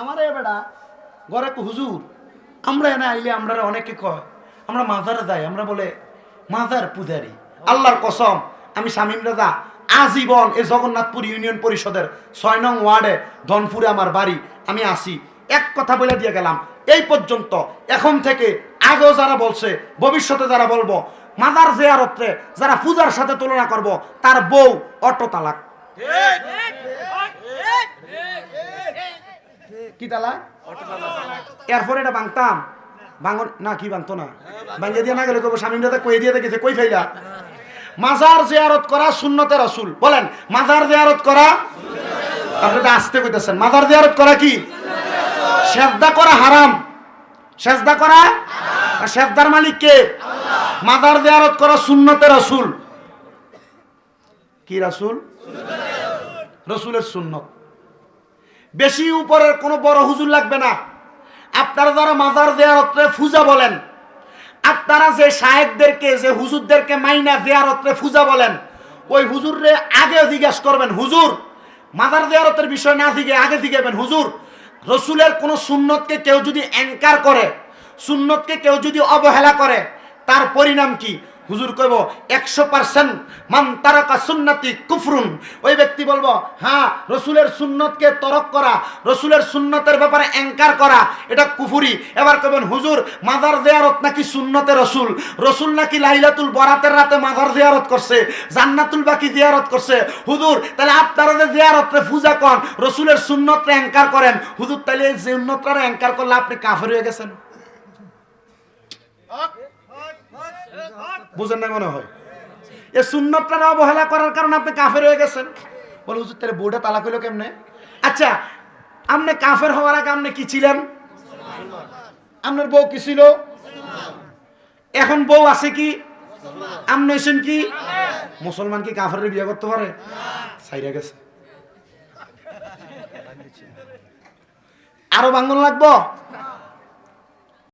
আমার এ বেড়া কো, হুজুর, আমরা এনে আইলে আমরা অনেকে কয়, আমরা মাজারে যাই, আমরা বলে, মাজার পূজারি, আল্লাহর কসম, আমি শামীম রাজা, আজীবন এই জগন্নাথপুর ইউনিয়ন পরিষদের ছয় নং ওয়ার্ডে ধনপুরে আমার বাড়ি, আমি আসি। এক কথা বলে দিয়ে গেলাম, এই পর্যন্ত এখন থেকে আগেও যারা বলছে, ভবিষ্যতে যারা বলব মাদার জেয়ারত্রে যারা পূজার সাথে তুলনা করব, তার বউ অটো তালাক। কি তালাক এরপরে এটা ভাঙতাম। ভাঙন না, কি ভাঙতো না? ভাঙিয়ে দিয়ে না গেলে কব স্বামী দাদা কই দিয়ে দেখেছে, কই ফেলা মাজার জিয়ারত করা শূন্যতে রসুল। বলেন, মাজার জিয়ারত করা আপনি তো আসতে কইতেছেন। মাজার জিয়ারত করা কি? সেজদা করা হারাম। সেজদা করা সেজদার মালিক কে? মাজার জিয়ারত করা শূন্যতে রসুল। কি রাসূল? রসুলের সুন্নত। বেশি উপরের কোনো বড় হুজুর লাগবে না। আপনারা যারা মাজার দেয়ারত্রে ফুজা বলেন, আপনারা যে শাহেকদেরকে যে হুজুরদেরকে মাইনা দেয়ারত্রে ফুজা বলেন, ওই হুজুররে আগে জিজ্ঞাসা করবেন, হুজুর, মাজার দেয়ারতের বিষয় না দিকে আগে দিকেবেন হুজুর, রসুলের কোনো সুন্নতকে কেউ যদি অ্যাঙ্কার করে, সুন্নতকে কেউ যদি অবহেলা করে, তার পরিণাম কি? হুজুর কইব, একশো পার্সেন্ট মান তারাকা সুন্নতি কুফরুন। ওই ব্যক্তি বলব হ্যাঁ রসুলের সুন্নতকে তরক করা, রসুলের সুন্নতের ব্যাপারে অ্যাঙ্কার করা, এটা কুফুরি। এবার কবেন হুজুর মাদার দেয়ারত নাকি সুন্নতে রসুল? রসুল নাকি লাইলাতুল বরাতের রাতে মাদার দেয়ারত করছে, জান্নাতুল বাকি দেয়ারত করছে? হুজুর, তাহলে আপনারা যে দেয়ারতরে পূজা করেন, রসুলের সুন্নতরে অ্যাঙ্কার করেন। হুজুর, তাহলে এই সুন্নতরা অ্যাঙ্কার করলে আপনি কাফের হয়ে গেছেন। বুঝেন না মনে হয়? এ সুন্নতটা না অবহেলা করার কারণে আপনি কাফের হয়ে গেছেন। বলে, হুজুর, তাহলে বউটা তালাক হইল কেমনে? আচ্ছা আপনি কাফের হওয়ার আগে আপনি কি ছিলেন? আপনার বউ কি ছিল? এখন বউ আছে কি? আপনি হয়েছেন কি? মুসলমান কি কাফের বিয়ে করতে পারে? সাইরা গেছে। আরও বাঙ্গন লাগবো?